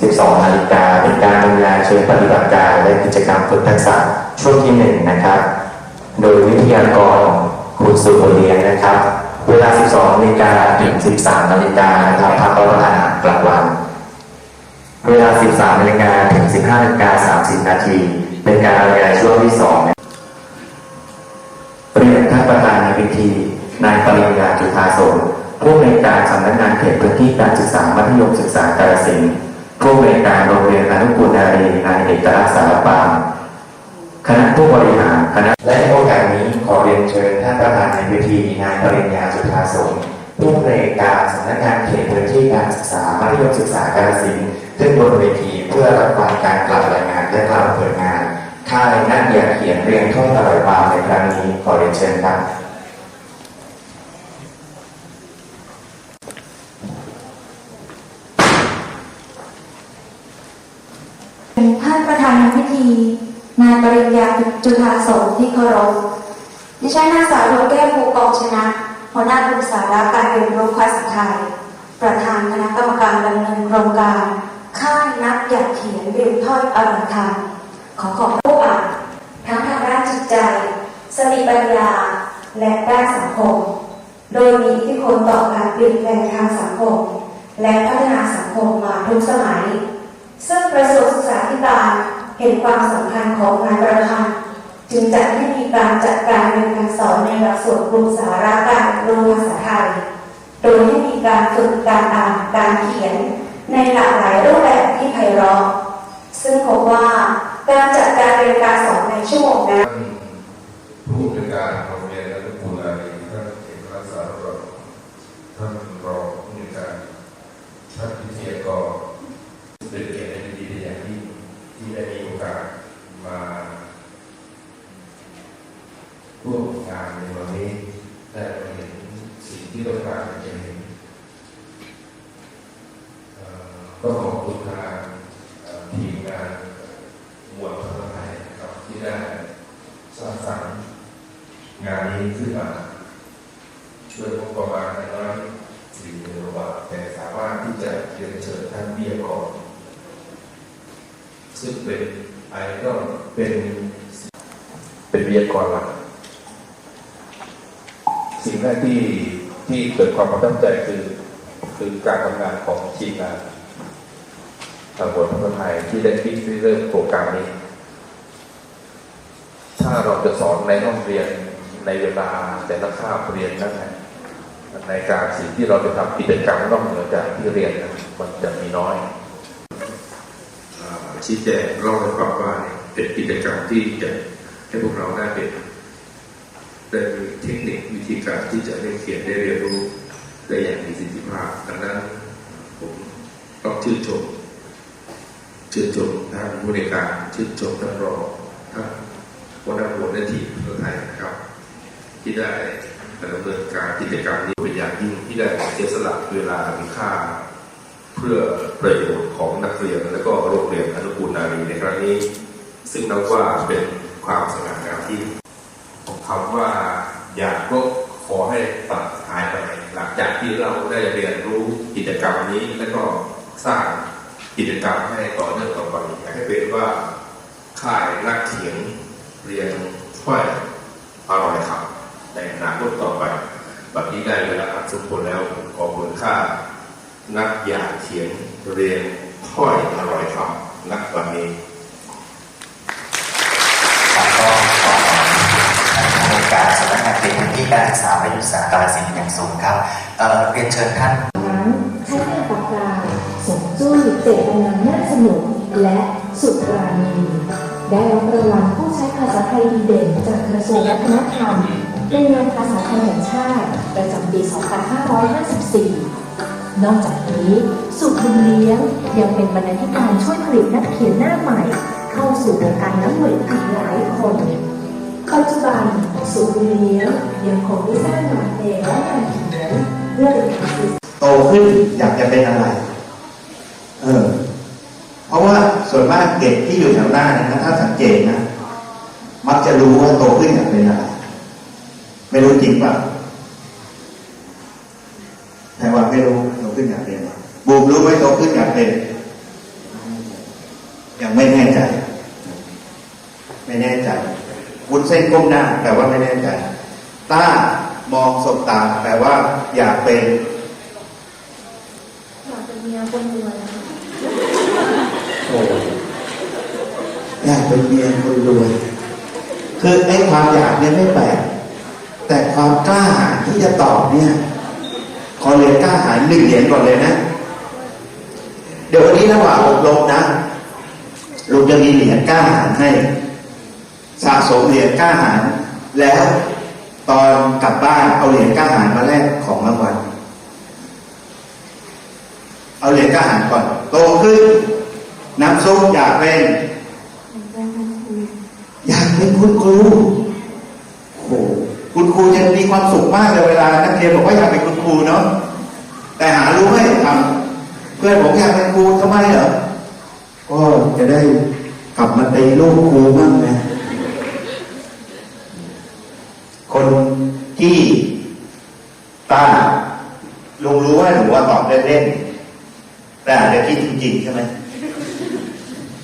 12นาฬิกาเป็นการทำงานเชิงปฏิบัติการและกิจกรรมฝึกทักษะช่วงที่หนึ่งนะครับ โดยวิทยากรคุณสุโขเลียนนะครับ เวลา 12นาฬิกาถึง 13นาฬิกานะครับพักรับประทานอาหารกลางวัน เวลา 13นาฬิกาถึง 15นาฬิกา30นาทีเป็นการรายงานช่วงที่2นะเรียนท่านประธานในพิธีนายปริญญาจุฑาสมผู้อำนการสำนักงานเขตพื้นที่การศึกษามัธยมศึกษากาฬสินธุ์ ผู้อำนวยการโรงเรียนอนุกูลนารีนายเอกลักษณ์สารปามคณะผู้บริหารคณะและในโอกาสนี้ขอเรียนเชิญท่านประธานในพิธีนายปริญญาจุฑาสมผู้อำนการสำนักงานเขตพื้นที่การศึกษามัธยมศึกษากาฬสินธุ์ขึ้นบนเวทีเพื่อรับฟังการกล่าวรายงานและกล่าวเปิดงานค่ายนักเรียนเขียนเรียนท่องตลอดวามในครั้งนี้ขอเรียนเชิญครับ ท่านประธานในพิธี นา ยาจุฑาสมที่เคารพดิฉันนางสาวดวงแก้วภูกองชนะหัวหน้ากลุ่มสาระการเรียนรู้ภาษาไทย ประธานคณะกรรมการดำเนินโครงการค่ายนักอยากเขียนเรียนทอดอร่อยธรรมขอขอบผู้อ่านทั้งทางด้านจิตใจ สติปัญญา และด้านสังคม โดยมีอิทธิพลต่อการเปลี่ยนแปลงทางสังคม และพัฒนาสังคมมาทุกสมัย ซึ่งกระทรวงศึกษาธิการ เห็นความสำคัญของงานประพันธ์จึงจัดให้มีการจัดการเรียนการสอนในหลักสูตรกลุ่มสาระการเรียนรู้ภาษาไทย โดยให้มีการฝึกการอ่านการเขียนในหลากหลายรูปแบบที่ไพเราะซึ่งพบว่าการจัดการเรียนการสอนในชั่วโมงนั้น ท่านผู้อำนวยการโรงเรียนอนุกูลารีท่านเอกลักษณ์สารรท่านรองผู้อำนวยการท่านพิทยากรเป็นเกียรติและยินดีเป็นอย่างยิ่งที่ได้มีโอกาสมา ร่วมงานในวันนี้ได้มาเห็นสิ่งที่ต้องการจะเห็นก็ขอบคุณทางทีมงานหมวดภาษาไทยนะครับที่ได้สร้างสรรค์งานนี้ขึ้นมาด้วยงบประมาณน้อยสี่หมื่นบาทแต่สามารถที่จะเรียนเชิญท่านเบี้ยก่อนซึ่งเป็นไอดอลเป็นเป็นวิทยกรหลัก สิ่งแรกที่ที่เกิดความประทับใจคือ คือการทำงานของทีมงานทางบทภาษาไทยที่ได้คิดริเริ่มโครงการนี้ ถ้าเราจะสอนในห้องเรียนในเวลาแต่ละคาบเรียนนั้นนะในการสิ่งที่เราจะทำกิจกรรมนอกเหนือจากที่เรียนนะมันจะมีน้อยชี้แจงเล่าให้ฟังว่าเป็นกิจกรรมที่จะให้พวกเราได้เป็นได้มีเทคนิควิ ธีการที่จะได้เขียนได้เรียนรู้ได้อย่างมีประสิทธิภาพดังนั้นผมต้องชื่นชมชื่นชมท่านผู้ในการชื่นชมท่านรองท่านหัวน้าหัวหน้าทีมเพื่อไทยนะครับ ที่ได้ดำเนินการกิจกรรมนี้เป็นอย่างยิ่งที่ได้เสียสละเวลามีค่า เพื่อประโยชน์ของนักเรียนและก็โรงเรียนอนุกูลนารีในครั้งนี้ ซึ่งนับว่าเป็นความสง่างามที่คำว่า อยากก็ขอให้ตัดหายไปหลังจากที่เราได้เรียนรู้กิจกรรมนี้และก็สร้างกิจกรรมให้ต่อเนื่องต่อไปอยากให้เป็นว่าค่ายนักเขียนเรียนถ้อยอร่อยครับในอนาคตต่อไปแบบนี้ได้เวลาอันสมควรแล้วผมขอคุณค่า นักอยากเขียนเรียนถ้อยอร่อยครับนักวันนี้ สำนักงานเขตพื้นที่การศึกษามัธยมศึกษากาฬสินอย่างสูงครับเอ่อเรียนเชิญท่านนั้นใช้งานปากกาสมจุ้ยเจตนาน่าสนุกและสุดรานีได้รับรางวัลผู้ใช้ภาษาไทยดีเด่นจากกระทรวงวัฒนธรรมในงานภาษาไทยแห่งชาติประจำปี 2554 นอกจากนี้สุบุญเลี้ยงยังเป็นบรรณาธิการช่วยผลิตนักเขียนหน้าใหม่ เข้าสู่วงการนักเขียนอีกหลายคน ปัจจุบันสุขุมเลี้ยงยังคงได้สร้างงานเพงและงานเขียนเพื่อเป็นการสื่อโตขึ้นอยากจะเป็นอะไร เออ เพราะว่าส่วนมากเด็กที่อยู่แถวหน้านะถ้าสังเกตนะ มักจะรู้ว่าโตขึ้นอยากเป็นอะไร ไม่รู้จริงป่ะแต่ว่าไม่รู้โตขึ้นอยากเป็นอะไรบูมรู้ไหมโตขึ้นอยากเป็น ยังไม่แน่ใจ ไม่แน่ใจ เส้นก้มหน้าแปลว่าไม่แน่ใจ ต้ามองสบตาแปลว่า อยากเป็นอยากเป็นเมียคนรวยอะค่ะโอ้อยากเป็นเมียคนรวยคือไอ้ความอยากเนี่ยไม่แปลกแต่ความกล้าหาญที่จะตอบเนี่ยขอเรียนกล้าหาญหนึ่งเหรียญก่อนเลยนะ เดี๋ยววันนี้ระหว่างอบรมนะลุงจะมีเหรียญกล้าหาญให้ สะสมเหรียญกล้าหาญแล้วตอนกลับบ้านเอาเหรียญกล้าหาญมาแลกของรางวัลเอาเหรียญกล้าหาญก่อน โตขึ้น น้ำซุปอยากเป็นอยากเป็นคุณครูโอ้โหคุณครูจะมีความสุขมากเลยเวลานักเรียนบอกว่าอยากเป็นคุณครูเนาะแต่หารู้ไหมทำเพื่อนผมอยากเป็นครูทำไมเหรอก็จะได้กลับมาตีลูกครูบ้างนะ คน ที่ต้าลุงรู้ว่าหนูว่าตอบเล่นๆแต่อาจจะคิดจริงๆใช่ไหม